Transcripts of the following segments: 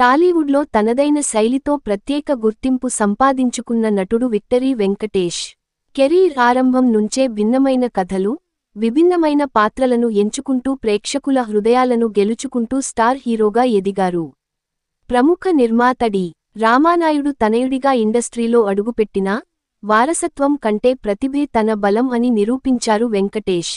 టాలీవుడ్లో తనదైన శైలితో ప్రత్యేక గుర్తింపు సంపాదించుకున్న నటుడు విక్టరీ వెంకటేష్. కెరీర్ ఆరంభం నుంచే భిన్నమైన కథలు విభిన్నమైన పాత్రలను ఎంచుకుంటూ ప్రేక్షకుల హృదయాలను గెలుచుకుంటూ స్టార్ హీరోగా ఎదిగారు. ప్రముఖ నిర్మాతడి రామానాయుడు తనయుడిగా ఇండస్ట్రీలో అడుగుపెట్టినా వారసత్వం కంటే ప్రతిభే తన బలం అని నిరూపించారు వెంకటేష్.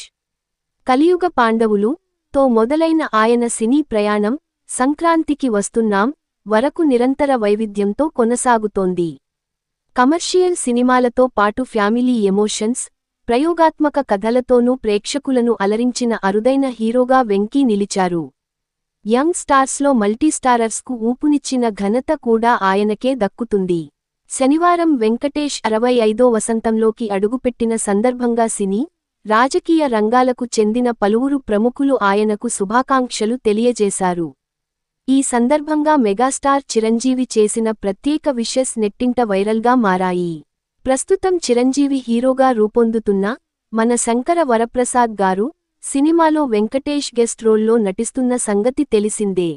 కలియుగ పాండవులు తో మొదలైన ఆయన సినీ ప్రయాణం సంక్రాంతికి వస్తున్నాం వరకు నిరంతర వైవిధ్యంతో కొనసాగుతోంది. కమర్షియల్ సినిమాలతో పాటు ఫ్యామిలీ ఎమోషన్స్ ప్రయోగాత్మక కథలతోనూ ప్రేక్షకులను అలరించిన అరుదైన హీరోగా వెంకీ నిలిచారు. యంగ్ స్టార్స్లో మల్టీస్టారర్స్కు ఊపునిచ్చిన ఘనత కూడా ఆయనకే దక్కుతుంది. శనివారం వెంకటేష్ అరవై ఐదో వసంతంలోకి అడుగుపెట్టిన సందర్భంగా సినీ రాజకీయ రంగాలకు చెందిన పలువురు ప్రముఖులు ఆయనకు శుభాకాంక్షలు తెలియజేశారు. ఈ సందర్భంగా మెగాస్టార్ చిరంజీవి చేసిన ప్రత్యేక విషెస్ నెట్టింట వైరల్గా మారాయి. ప్రస్తుతం చిరంజీవి హీరోగా రూపొందుతున్న మన శంకర వరప్రసాద్ గారు సినిమాలో వెంకటేష్ గెస్ట్ రోల్లో నటిస్తున్న సంగతి తెలిసిందే.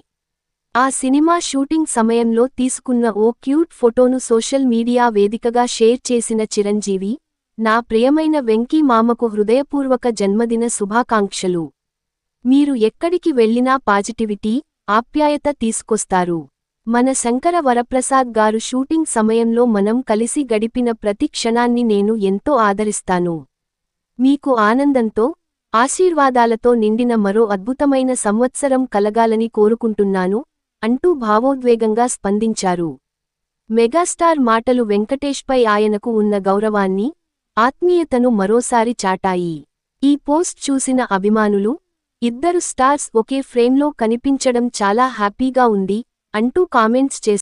ఆ సినిమా షూటింగ్ సమయంలో తీసుకున్న ఓ క్యూట్ ఫోటోను సోషల్ మీడియా వేదికగా షేర్ చేసిన చిరంజీవి నా ప్రియమైన వెంకీ మామకు హృదయపూర్వక జన్మదిన శుభాకాంక్షలు. మీరు ఎక్కడికి వెళ్ళినా పాజిటివిటీ ఆప్యాయత తీసుకొస్తారు. మన శంకర వరప్రసాద్ గారు షూటింగ్ సమయంలో మనం కలిసి గడిపిన ప్రతి క్షణాన్ని నేను ఎంతో ఆదరిస్తాను. మీకు ఆనందంతో ఆశీర్వాదాలతో నిండిన మరో అద్భుతమైన సంవత్సరం కలగాలని కోరుకుంటున్నాను అంటూ భావోద్వేగంగా స్పందించారు. మెగాస్టార్ మాటలు వెంకటేష్పై ఆయనకు ఉన్న గౌరవాన్ని ఆత్మీయతను మరోసారి చాటాయి. ఈ పోస్ట్ చూసిన అభిమానులు ఇద్దరు స్టార్స్ ఒకే ఫ్రేమ్లో కనిపించడం చాలా హ్యాపీగా ఉంది అంటూ కామెంట్స్ చేశారు